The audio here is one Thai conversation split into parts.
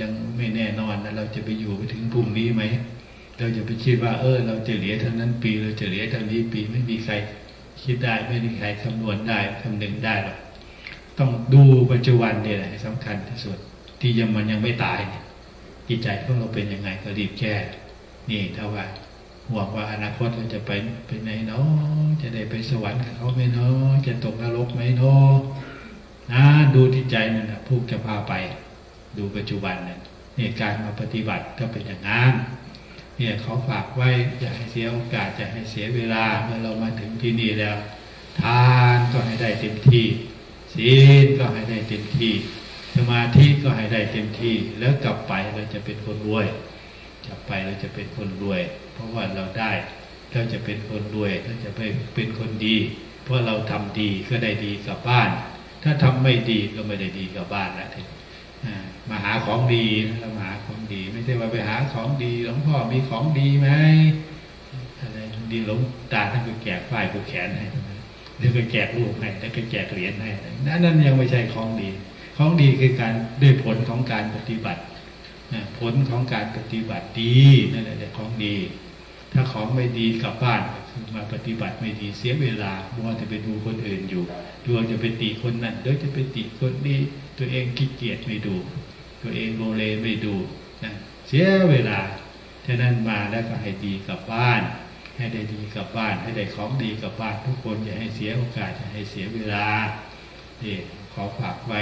ยังไม่แน่นอนนะเราจะไปอยู่ไปถึงพรุ่งนี้ไหมเราจะไปคิดว่า เออ เราจะเหลือเท่านั้นปี เราจะเหลือเท่านี้ปีไม่มีใคร คิดได้ไม่มีใครคำนวณได้คำนึงได้หรอกต้องดูปัจจุบันเนี่ยแหละสำคัญที่สุด ที่ยังมันยังไม่ตายนี่จิตใจของเราเป็นยังไงก็รีบแก้นี่ถ้าว่าห่วงว่าอนาคตเราจะไปไปไหนเนาะจะได้ไปสวรรค์เขาไหมเนาะจะตกนรกไหมเนาะนะดูที่ใจนั่นนะผู้จะพาไป ดูปัจจุบันเนี่ยเนี่ยการมาปฏิบัติก็เป็นอย่างนั้นเนี่ยเขาฝากไว้อย่าให้เสียโอกาสอย่าให้เสียเวลาเมื่อเรามาถึงที่นี่แล้ว ทานก็ให้ได้เต็มที่ศีลก็ให้ได้เต็มที่สมาธิก็ให้ได้เต็มที่แล้วกลับไปเราจะเป็นคนรวย กลับไปเราจะเป็นคนรวย เพราะว่าเราได้เราจะเป็นคนรวยเราจะไปเป็นคนดี เพราะเราทำดีก็ได้ดีกลับบ้าน ถ้าทำไม่ดีก็ไม่ได้ดีกลับบ้านแล้วทีนี้ มาหาของดีนะเรามาหาของดี ไม่ใช่ว่าไปหาของดีหลวงพ่อมีของดีไหมอะไรดีหลวงตาท่านก็แจกป้ายผูกแขนให้เดี๋ยวก็แจกรูปให้แล้วก็แจกเหรียญให้นั่นนั่นยังไม่ใช่ของดี ของดีคือการด้วยผลของการปฏิบัติผลของการปฏิบัติดีนั่นแหละของดี ถ้าของไม่ดีกลับบ้านมาปฏิบัติไม่ดีเสียเวลามัวจะไปดูคนอื่นอยู่ดวงจะไปติคนนั้นเดี๋ยวจะไปติคนนี้ตัวเองขี้เกียจไม่ดู ตัวเองโลเลไม่ดูนะเสียเวลาฉะนั้นมาแล้วก็ให้ดีกลับบ้าน ให้ได้ดีกลับบ้าน ให้ได้ของดีกลับบ้าน ทุกคนอย่าให้เสียโอกาสอย่าให้เสียเวลานี่ขอฝากไว้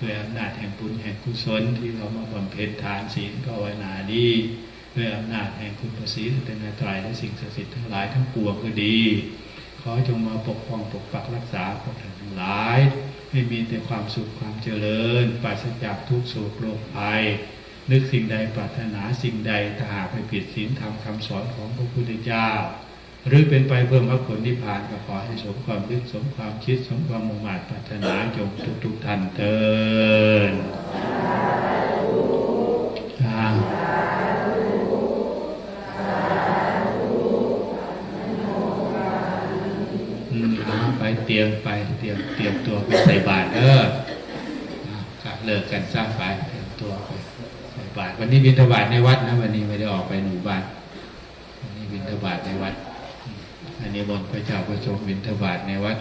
ด้วยอำนาจแห่งบุญแห่งกุศลที่เรามาบำเพ็ญทานศีลภาวนาดี ด้วยอำนาจแห่งคุณพระศรีรัตนตรัยและสิ่งศักดิ์สิทธิ์ทั้งหลายทั้งปวงก็ดี ขอจงมาปกป้องปกปักรักษาพวกท่านทั้งหลาย ให้มีแต่ความสุขความเจริญปราศจากทุกโศกโรคภัย นึกสิ่งใดปรารถนาสิ่งใดถ้าหากไม่ผิดศีลธรรมคำสอนของพระพุทธเจ้า หรือเป็นไปเพื่อมรรคผลนิพพานก็ขอให้สมความนึกสมความคิดสมความมุ่งมั่นปรารถนาจงทุกทุกท่านเถิดอ่า อื ไปเตรียมไปเตรียมเตรียมตัวไปใส่บาตรเออกะเลิกกันสร้างไปเตรียมตัวไปใส่บาตรวันนี้บิณฑบาตในวัดนะวันนี้ไม่ได้ออกไปหมู่บ้านวันนี้บิณฑบาตในวัดอันนี้บนพระเจ้าประสงค์บิณฑบาตในวัด